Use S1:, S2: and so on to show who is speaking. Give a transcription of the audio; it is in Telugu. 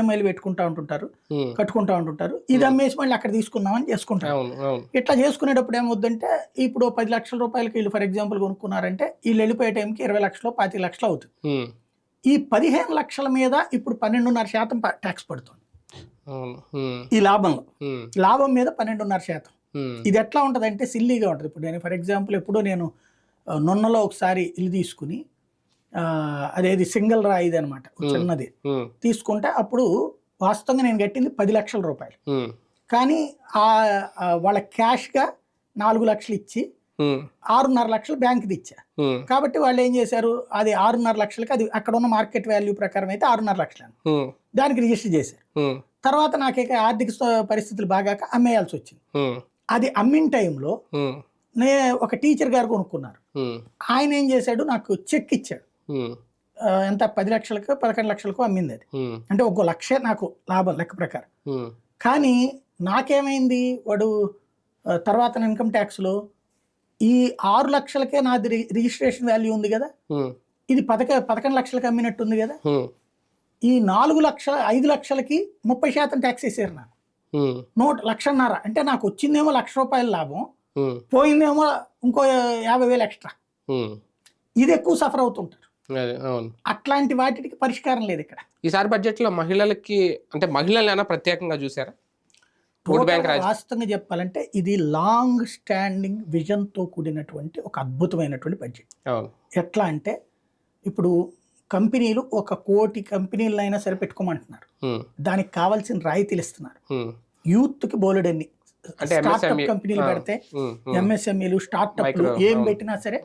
S1: ఈఎంఐలు పెట్టుకుంటా ఉంటుంటారు కట్టుకుంటా ఉంటుంటారు. ఇది అమ్మేసి మళ్ళీ అక్కడ తీసుకుందామని చేసుకుంటారు. ఇట్లా చేసుకునేటప్పుడు ఏమవుద్దంటే ఇప్పుడు పది లక్షల రూపాయలకి వీళ్ళు ఫర్ ఎగ్జాంపుల్ కొనుక్కున్నారంటే వీళ్ళు వెళ్ళిపోయే టైంకి ఇరవై లక్షలు పాతిక లక్షలు అవుతుంది. ఈ పదిహేను లక్షల మీద ఇప్పుడు పన్నెండున్నర శాతం ట్యాక్స్ పడుతుంది. ఈ లాభంలో. లాభం మీద పన్నెండున్నర శాతం. ఇది ఎట్లా ఉంటుంది అంటే సిల్లీగా ఉంటుంది. ఇప్పుడు నేను ఫర్ ఎగ్జాంపుల్ ఎప్పుడో నేను నున్నలో ఒకసారి ఇల్లు తీసుకుని అదేది సింగిల్ రాయిది అనమాట చిన్నది. తీసుకుంటే అప్పుడు వాస్తవంగా నేను కట్టింది పది లక్షల రూపాయలు. కానీ ఆ వాళ్ళ క్యాష్గా నాలుగు లక్షలు ఇచ్చి ఆరున్నర లక్షలు బ్యాంక్ది ఇచ్చా. కాబట్టి వాళ్ళు ఏం చేశారు? అది ఆరున్నర లక్షలకి అది అక్కడ ఉన్న మార్కెట్ వాల్యూ ప్రకారం అయితే ఆరున్నర లక్షలు దానికి రిజిస్టర్ చేశారు. తర్వాత నాకేక ఆర్థిక స్థ- పరిస్థితులు బాగాక అమ్మేయాల్సి వచ్చింది. అది అమ్మిన టైంలో నే ఒక టీచర్ గారు కొనుక్కున్నారు. ఆయన ఏం చేశాడు? నాకు చెక్ ఇచ్చాడు. ఎంత? పది లక్షలకు పదకొండు లక్షలకు అమ్మింది అది. అంటే ఒక్కో లక్షే నాకు లాభం లెక్క ప్రకారం. కానీ నాకేమైంది? వాడు తర్వాత ఇన్కమ్ ట్యాక్స్లో ఈ ఆరు లక్షలకే నాది రిజిస్ట్రేషన్ వాల్యూ ఉంది కదా? ఇది పదక పదకొండు లక్షలకి అమ్మినట్టుంది కదా?
S2: ఉమ్,
S1: ఈ నాలుగు లక్షల ఐదు లక్షలకి ముప్పై శాతం ట్యాక్స్ వేసారు నాకు. నూట లక్షన్నర. అంటే నాకు వచ్చిందేమో లక్ష రూపాయల లాభం పోయిందేమో ఇంకో యాభై వేలు ఎక్స్ట్రా. ఇది ఎక్కువ సఫర్ అవుతుంటారు.
S2: అవును.
S1: అట్లాంటి వాటికి పరిష్కారం లేదు ఇక్కడ.
S2: ఈసారి బడ్జెట్లో మహిళలకి అంటే మహిళలైనా ప్రత్యేకంగా చూసారా?
S1: వాస్తవంగా చెప్పాలంటే ఇది లాంగ్ స్టాండింగ్ విజన్తో కూడినటువంటి ఒక అద్భుతమైనటువంటి బడ్జెట్. ఎట్లా అంటే ఇప్పుడు కంపెనీలు ఒక కోటి కంపెనీలైనా సరే పెట్టుకోమంటున్నారు. దానికి కావాల్సిన రాయితీలు ఇస్తున్నారు.
S2: ఉమ్,
S1: యూత్కి బోలెడన్ని. స్టార్ట్అప్
S2: MSME
S1: కంపెనీలు పెడితే. ఎంఎస్ఎంఈలు స్టార్ట్అప్లు
S2: Micro,
S1: ఏం. పెట్టినా సరే